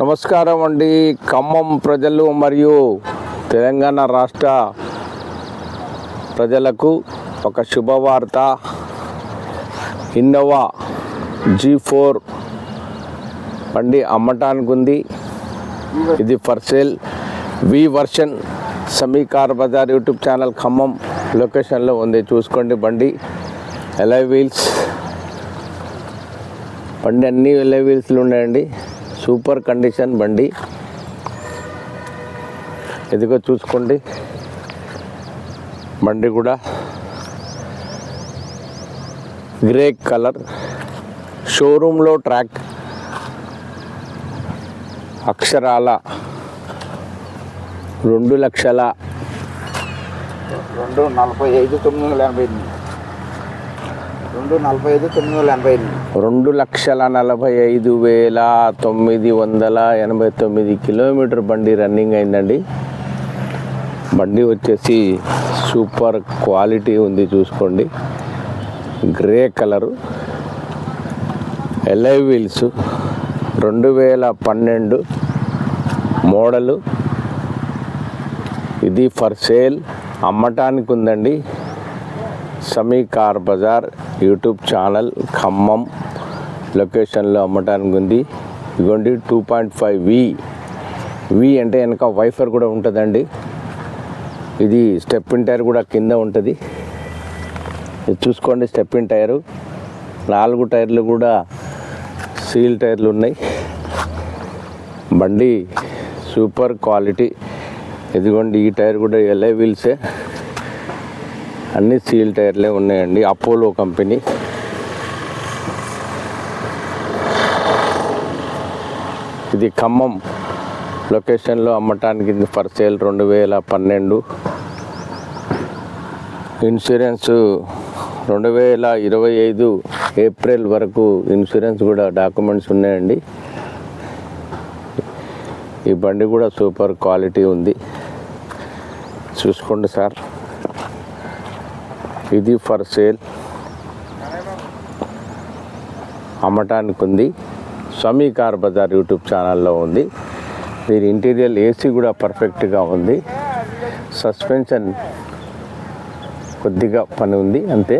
నమస్కారం అండి. ఖమ్మం ప్రజలు మరియు తెలంగాణ రాష్ట్ర ప్రజలకు ఒక శుభవార్త. ఇన్నోవా జీ ఫోర్ బండి అమ్మటానికి ఉంది. ఇది for sale. V version Sami car bazaar YouTube channel Khammam లొకేషన్లో ఉంది. చూసుకోండి బండి. Alloy wheels. బండి అన్ని ఎలై వీల్స్లు ఉన్నాయండి. సూపర్ కండిషన్ బండి. ఇదిగో చూసుకోండి. బండి కూడా గ్రే కలర్. షోరూంలో ట్రాక్ అక్షరాల రెండు లక్షల రెండు నలభై ఐదు తొమ్మిది వందల ఎనభై ఎనిమిది. రెండు నలభై ఐదు తొమ్మిది వందల ఎనభై ఎనిమిది. రెండు లక్షల నలభై ఐదు వేల తొమ్మిది వందల ఎనభై తొమ్మిది కిలోమీటర్ బండి రన్నింగ్ అయిందండి. బండి వచ్చేసి సూపర్ క్వాలిటీ ఉంది చూసుకోండి. Grey colour. ఎల్ఐ వీల్స్ రెండు వేల పన్నెండు మోడలు. ఇది ఫర్ సేల్ అమ్మటానికి ఉందండి. Sami car bazaar. YouTube channel Khammam లొకేషన్లో అమ్మటానికి ఉంది. ఇదిగోండి two point five V V అంటే వెనక వైఫర్ కూడా ఉంటుందండి. ఇది స్టెప్ ఇన్ టైర్ కూడా కింద ఉంటుంది. ఇది చూసుకోండి స్టెప్ ఇన్ టైరు. నాలుగు టైర్లు కూడా సీల్ టైర్లు ఉన్నాయి. బండి సూపర్ క్వాలిటీ. ఇదిగోండి ఈ టైర్ కూడా ఎల్ఐ వీల్సే. అన్ని సీల్ టైర్లే ఉన్నాయండి అపోలో కంపెనీ. ఇది ఖమ్మం. లొకేషన్లో అమ్మటానికి ఇది ఫర్ సేల్ రెండు వేల పన్నెండు. ఇన్సూరెన్స్ రెండు వేల ఇరవై ఐదు ఏప్రిల్ వరకు ఇన్సూరెన్స్ కూడా డాక్యుమెంట్స్ ఉన్నాయండి. ఈ బండి కూడా సూపర్ క్వాలిటీ ఉంది. చూసుకోండి సార్. ఇది ఫర్ సేల్. అమ్మటానికి ఉంది. స్వామి కార్ బజార్ యూట్యూబ్ ఛానల్లో ఉంది. దీని ఇంటీరియర్ ఏసీ కూడా పర్ఫెక్ట్గా ఉంది. సస్పెన్షన్ కొద్దిగా పని ఉంది అంతే.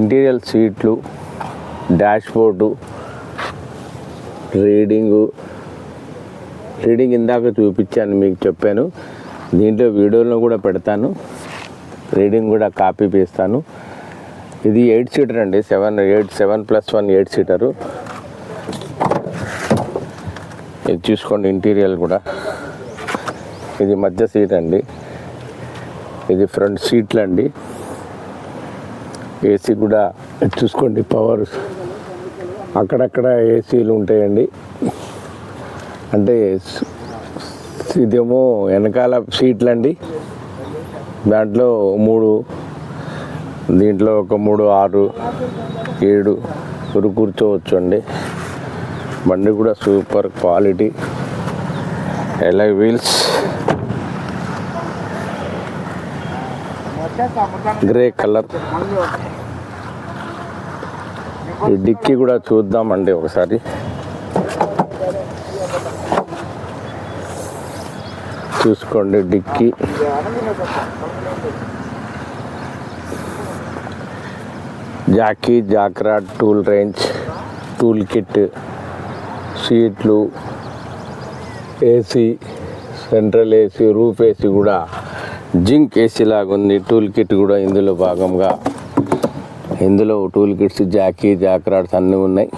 ఇంటీరియర్ సీట్లు డాష్ బోర్డు రీడింగు. రీడింగ్ ఇందాక చూపించాను మీకు చెప్పాను. దీంట్లో వీడియోలో కూడా పెడతాను. రీడింగ్ కూడా కాపీ పీస్తాను. ఇది ఎయిట్ సీటర్ అండి seven eight seven plus one eight seater. ఇది చూసుకోండి ఇంటీరియర్ కూడా. ఇది మధ్య సీట్ అండి. ఇది ఫ్రంట్ సీట్లు అండి. ఏసీ కూడా చూసుకోండి పవర్. అక్కడక్కడ ఏసీలు ఉంటాయండి. అంటే ఇదేమో వెనకాల సీట్లు అండి దాంట్లో మూడు దీంట్లో ఒక మూడు ఆరు ఏడు కూరు కూర్చోవచ్చు అండి బండి కూడా super quality. Alloy wheels. Grey colour. ఈ డిక్కీ కూడా చూద్దామండి ఒకసారి. చూసుకోండి డిక్కీ. జాకీ జాక్రా టూల్ రేంజ్ టూల్ కిట్ సీట్లు AC central AC roof AC కూడా జింక్ ఏసీ లాగా ఉంది టూల్ కిట్ కూడా ఇందులో భాగంగా. ఇందులో టూల్ కిట్స్ జాకీ జాక్రాడ్స్ అన్నీ ఉన్నాయి.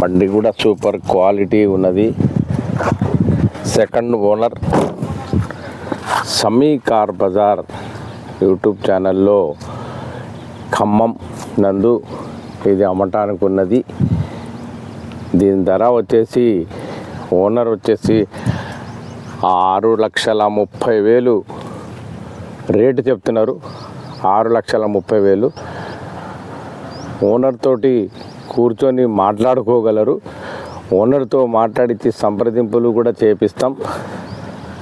బండి కూడా సూపర్ క్వాలిటీ ఉన్నది. Second owner Sami car bazaar YouTube ఛానల్లో ఖమ్మం నందు ఇది అమ్మటానికి ఉన్నది దీని ధర వచ్చేసి ఓనర్ వచ్చేసి ఆరు లక్షల ముప్పై వేలు రేటు చెప్తున్నారు ఆరు లక్షల ముప్పై వేలు ఓనర్ తోటి కూర్చొని మాట్లాడుకోగలరు. ఓనర్తో మాట్లాడితే సంప్రదింపులు కూడా చేపిస్తాం.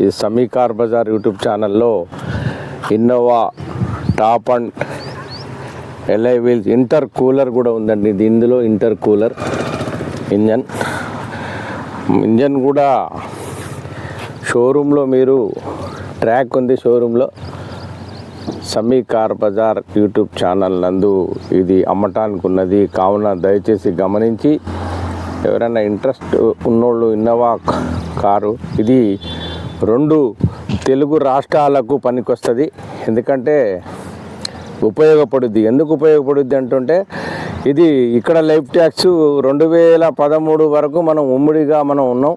ఈ సమీకార్ బజార్ యూట్యూబ్ ఛానల్లో Innova top end alloy wheels intercooler కూడా ఉందండి. ఇది ఇందులో ఇంటర్ కూలర్ ఇంజన్. ఇంజన్ కూడా షోరూంలో మీరు ట్రాక్ ఉంది షోరూంలో. Sami car bazaar YouTube channel నందు ఇది అమ్మటానికి ఉన్నది కావున దయచేసి గమనించి ఎవరైనా ఇంట్రెస్ట్ ఉన్నోళ్ళు ఇన్నోవా కారు ఇది రెండు తెలుగు రాష్ట్రాలకు పనికొస్తుంది. ఎందుకంటే ఉపయోగపడుద్ది. ఎందుకు ఉపయోగపడుద్ది అంటుంటే ఇది ఇక్కడ లైఫ్ ట్యాక్స్ రెండు వేల పదమూడు వరకు మనం ఉమ్మడిగా మనం ఉన్నాం.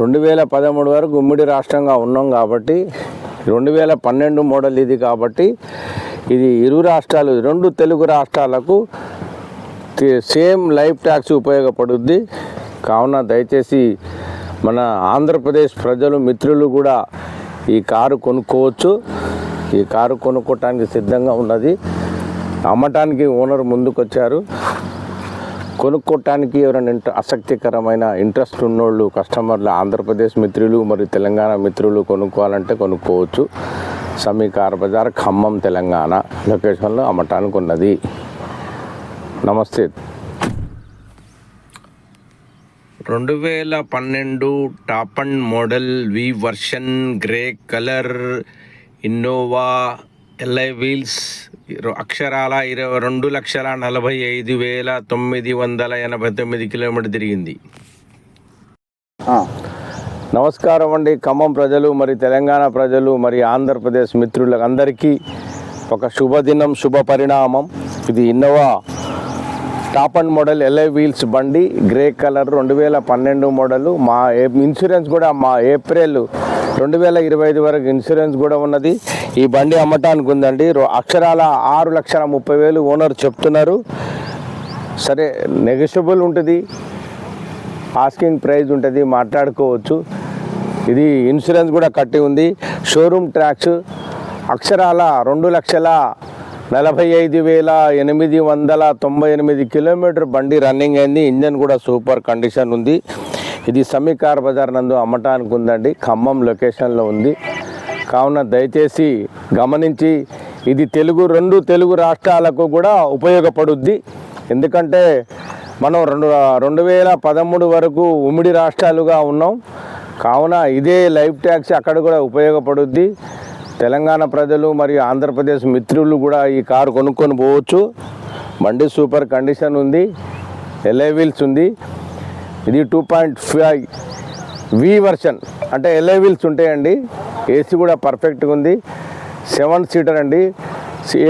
రెండు వేల పదమూడు వరకు ఉమ్మడి రాష్ట్రంగా ఉన్నాం కాబట్టి రెండు వేల పన్నెండు మోడల్ ఇది కాబట్టి ఇది ఇరు రాష్ట్రాలు రెండు తెలుగు రాష్ట్రాలకు సేమ్ లైఫ్ ట్యాక్స్ ఉపయోగపడుద్ది. కావున దయచేసి మన ఆంధ్రప్రదేశ్ ప్రజలు మిత్రులు కూడా ఈ కారు కొనుక్కోవచ్చు. ఈ కారు కొనుక్కోవటానికి సిద్ధంగా ఉన్నది. అమ్మటానికి ఓనర్ ముందుకొచ్చారు. కొనుక్కోవటానికి ఎవరైనా ఆసక్తికరమైన ఇంట్రెస్ట్ ఉన్నోళ్ళు కస్టమర్లు ఆంధ్రప్రదేశ్ మిత్రులు మరియు తెలంగాణ మిత్రులు కొనుక్కోవాలంటే కొనుక్కోవచ్చు. సమీకార బజార్ ఖమ్మం తెలంగాణ లొకేషన్లో అమ్మటానికి ఉన్నది. నమస్తే. రెండు వేల పన్నెండు top end model V version grey colour Innova alloy wheels అక్షరాల ఇరవై రెండు లక్షల నలభై ఐదు వేల తొమ్మిది వందల ఎనభై తొమ్మిది కిలోమీటర్ తిరిగింది. ఆ, నమస్కారం అండి. ఖమ్మం ప్రజలు మరి తెలంగాణ ప్రజలు మరి ఆంధ్రప్రదేశ్ మిత్రులకు అందరికీ ఒక శుభదినం శుభ పరిణామం. ఇది Innova top end model alloy wheels బండి గ్రే కలర్ రెండు వేల పన్నెండు మోడల్ మా ఇన్సూరెన్స్ కూడా మా ఏప్రిల్ రెండు వేల ఇరవై ఐదు వరకు ఇన్సూరెన్స్ కూడా ఉన్నది. ఈ బండి అమ్మటానికి ఉందండి. రో- అక్షరాల ఆరు లక్షల ముప్పై వేలు ఓనర్ చెప్తున్నారు. సరే నెగోషియబుల్ ఉంటుంది. ఆస్కింగ్ ప్రైజ్ ఉంటుంది మాట్లాడుకోవచ్చు. ఇది ఇన్సూరెన్స్ కూడా కట్టి ఉంది. షోరూమ్ ట్యాక్స్ అక్షరాల రెండు లక్షల నలభై ఐదు వేల ఎనిమిది వందల తొంభై ఎనిమిది కిలోమీటర్ బండి రన్నింగ్ అయింది. ఇంజన్ కూడా సూపర్ కండిషన్ ఉంది. ఇది సమీకార్ బజార్ నందు అమ్మటానికి ఉందండి. ఖమ్మం లొకేషన్లో ఉంది. కావున దయచేసి గమనించి ఇది తెలుగు రెండు తెలుగు రాష్ట్రాలకు కూడా ఉపయోగపడుద్ది. ఎందుకంటే మనం రెండు రెండు వేల పదమూడు వరకు ఉమ్మడి రాష్ట్రాలుగా ఉన్నాం. కావున ఇదే లైఫ్ ట్యాక్స్ అక్కడ కూడా ఉపయోగపడుద్ది. తెలంగాణ ప్రజలు మరియు ఆంధ్రప్రదేశ్ మిత్రులు కూడా ఈ కారు కొనుక్కొని పోవచ్చు. బండి సూపర్ కండిషన్ ఉంది. ఎల్ఏ వీల్స్ ఉంది. ఇది two point five V version అంటే ఎల్ఏ వీల్స్ ఉంటాయండి. ఏసీ కూడా పర్ఫెక్ట్గా ఉంది. సెవెన్ సీటర్ అండి.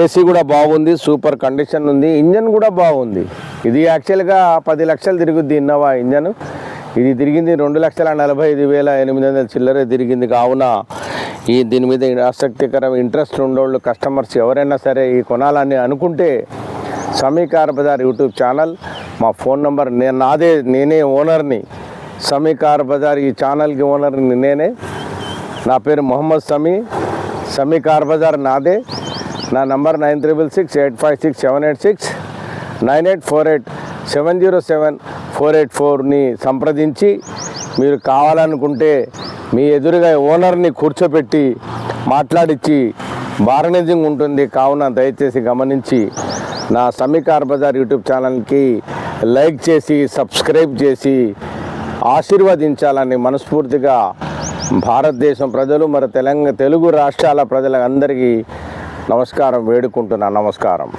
ఏసీ కూడా బాగుంది. సూపర్ కండిషన్ ఉంది. ఇంజన్ కూడా బాగుంది. ఇది యాక్చువల్గా పది లక్షలు తిరుగుద్ది ఇన్నోవా ఇంజన్. ఇది తిరిగింది రెండు లక్షల నలభై ఐదు వేల ఎనిమిది వందల చిల్లరే తిరిగింది కావున ఈ దీని మీద ఆసక్తికరం ఇంట్రెస్ట్ ఉండేవాళ్ళు కస్టమర్స్ ఎవరైనా సరే ఈ కొనాలని అనుకుంటే సమీకార్ బజార్ యూట్యూబ్ ఛానల్ మా ఫోన్ నంబర్ నేను నాదే నేనే ఓనర్ని. సమీకార్ బజార్ ఈ ఛానల్కి ఓనర్ని నేనే. నా పేరు మొహమ్మద్ సమీ. సమీ కార్ బజార్ నాదే. నా number nine triple six eight five six seven eight six. Nine eight four eight seven zero seven four eight ఫోర్ని సంప్రదించి మీరు కావాలనుకుంటే మీ ఎదురుగా ఓనర్ని కూర్చోబెట్టి మాట్లాడించి బార్గనైజింగ్ ఉంటుంది. కావున దయచేసి గమనించి నా సమీకార్ బజార్ యూట్యూబ్ ఛానల్కి లైక్ చేసి సబ్స్క్రైబ్ చేసి ఆశీర్వదించాలని మనస్ఫూర్తిగా భారతదేశం ప్రజలు మరి తెలంగాణ తెలుగు రాష్ట్రాల ప్రజలందరికీ నమస్కారం వేడుకుంటున్నాను నమస్కారం.